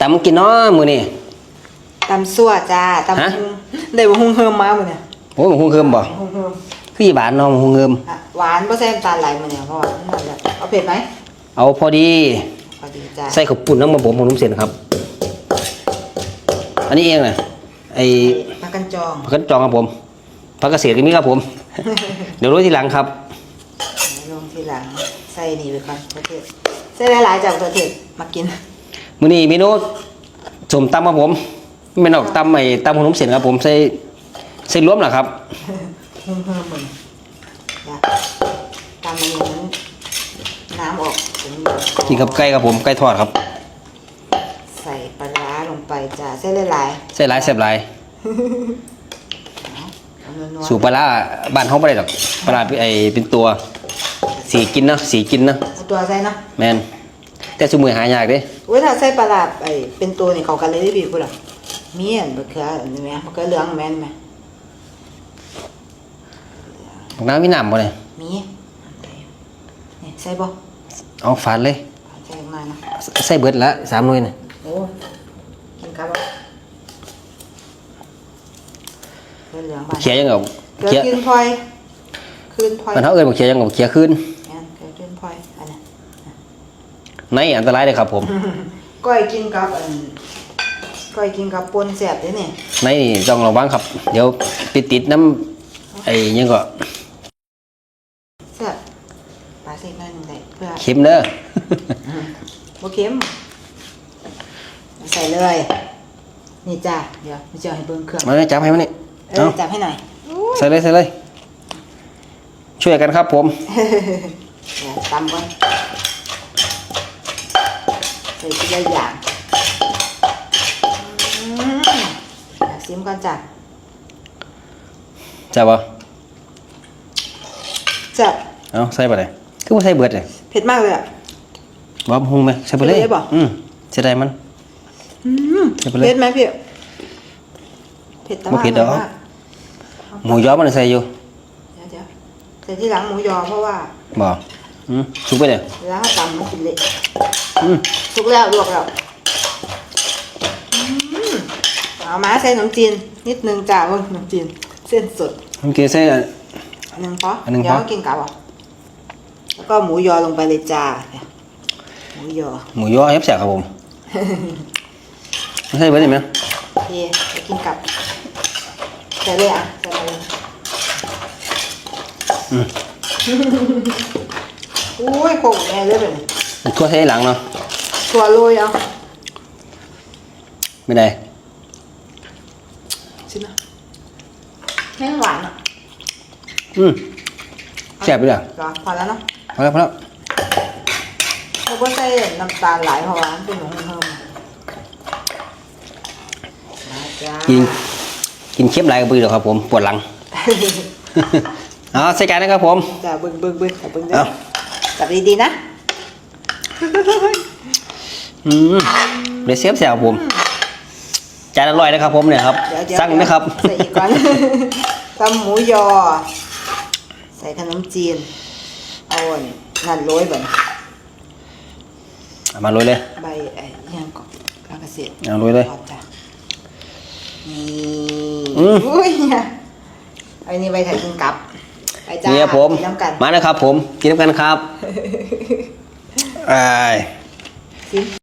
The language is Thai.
ตำกินเนาะมื้อนี้ตำซั่วจ้าตำฮะหุงได้บ่หุงเฮิมมาบ่เนี่ยโอ้ยหุงเคิมบ่หุงเฮิมคืออีบานเนาะหุงเคิมอะหวานบ่ใส่น้ำตาลไหลมาเนี่ยเพราะว่านั่นแหละเอาเผ็ดไหมเอาพอดี พอดีจ้าใส่ข้าวปุ้นน้ำมันผมของนุ่มเส้นครับ อันนี้เองน่ะไอ้ผักกันจองผักกันจองครับผมผักเกษตรก็มีครับผม เดี๋ยวรู้ทีหลังครับ ลงทีหลังใส่นี่ไปก่อนประเทศใส่หลายๆจากประเทศมากิน มื้อนี้เมนูสมตำครับผมไม่เป็นออกตำไอ้ตำของนุ่มเส้นครับผมใส่ใส่รวมเหรอครับหุงเฮิมเหมือนจ้ะตำมันนั้นน้ำออกถึงกินกับไก่ครับผมไก่ทอดครับ ใส่ปลาร้าลงไปจ้าใส่หลายใส่หลายแซ่บหลายๆเอานัวๆสูบปลาร้าบ้านเฮาบ่ได้ดอกปลาร้าไอ้เป็นตัว สีกินนะสีกินนะเอาตัวใส่เนาะแม่น แต่ซุมื้อหายากเด้เว้ยถ้าใส่ปลาร้าไอ้เป็นตัวนี่เขากันเลยได้พี่พุ่นล่ะมีอันมะเขืออันนี้ไหมมะเขือเหลืองแม่นไหมบักน้ำมีน้ำบ่เนี่ยมีนี่ใส่บ่เอาฟาดเลยใส่มานะใส่เบิดละสามหน่วยน่ะโอ้กินครับบ่เขือเหลืองบ้านเขียยังเอาเขือเขียขึ้นพลอยขึ้นพลอยมันเฮาเอิ้นว่าเขียยังเอาเขียขึ้น แม่นเขือขึ้นพลอยอันนั้น ในอันตรายเลยครับผม ก้อยกินกับอันก้อยกินกับปนแซ่บเด้นี่ในนี่ต้องระวังครับ เดี๋ยวติดติดๆน้ำไอ้หยังก็แซ่บปลาใส่หน่อยหนึงได้เพื่อเค็มเด้อ บ่เค็มใส่เลย นี่จ้าเดี๋ยวไม่จะให้เบิ่งเครื่องมาเลยจับให้มันนี่เอเอาอจับให้หน่อยใส่เลยใส่เลย ช่วยกันครับผม เดี๋ยวตำก่อน ใส่ทีละอย่างอืมอยากซิมก่อนจ้ะจับบ่จับเอาใส่บ่ได้คือบ่ใส่เบิดเลยเผ็ดมากเลยอะบ่หุงไหมใส่ไปเลยใส่เลยบ่อืมเสียดายมันอืมใส่ไปเลยเผ็ดไหมพี่เผ็ดแต่ว่าบ่เผ็ดดอกร่ยมากหมูยอมันใส่อยู่เดี๋ยวเดี๋ยวใส่ที่หลังหมูยอเพราะว่าบ่ อืมสุกไปเลยเวลาเขาตำมันกินเละอืมทุกแล้วลวกแล้วอืมเอามาใส่ขนมจีน นิดนึงจ้าเว่าขนมจีน เส้นสดผมกินใส่อันอันหนึ่งพออันหนึ่งเดี๋ยวพอกินกับอะแล้วก็หมูยอลงไปเลยจ้าเนี่ยหมูยอหมูยอเฮ็บแซ่บครับผมไม่ใช่เบิดได้ไหมโอเคไปกินกับใส่เลยอะใส่เลย อืมอุ้ยโคกแน่เลยแบบนี้ทั่วใส่หลังเนาะตัวโรยเอาไม่ได้ชิมนะแห้งหวานอะอืมแซ่บไปเลยเหรอพอแล้วเนาะพอแล้วพอแล้วเราก็ใส่น้ำตาลหลายเพราะว่ามันเป็นหนมเพิ่มมาจ้ากินกินเค็มหลายกับปืนหรอกครับผมปวดหลัง เอาใส่จานนะครับผม จ้าบึ้งบึ้งบึ้งแต่บึ้งเด้อ เอา จับดีๆนะอืมเดี๋ยวเซฟแซวผมจานอร่อยนะครับผมเนี่ยครับ เดี๋ยวเดี๋ยวสั่งไหมครับ ใส่อีกก่อนตำหมูยอ ใส่ขนมจีน เอาอันนั่นโรยแบบเอามาโรยเลย ใบไอ้อิหยังก่อนกากเกษตรเอาโรยเลย อาจ้ะนี่อืม อุ้ยเนี่ยไอ้นี่ใบถ่ายกินกับไป จ้าเนี่ยผม กินน้ำกันมานะครับผม กินน้ำกันครับไอ้ายซิม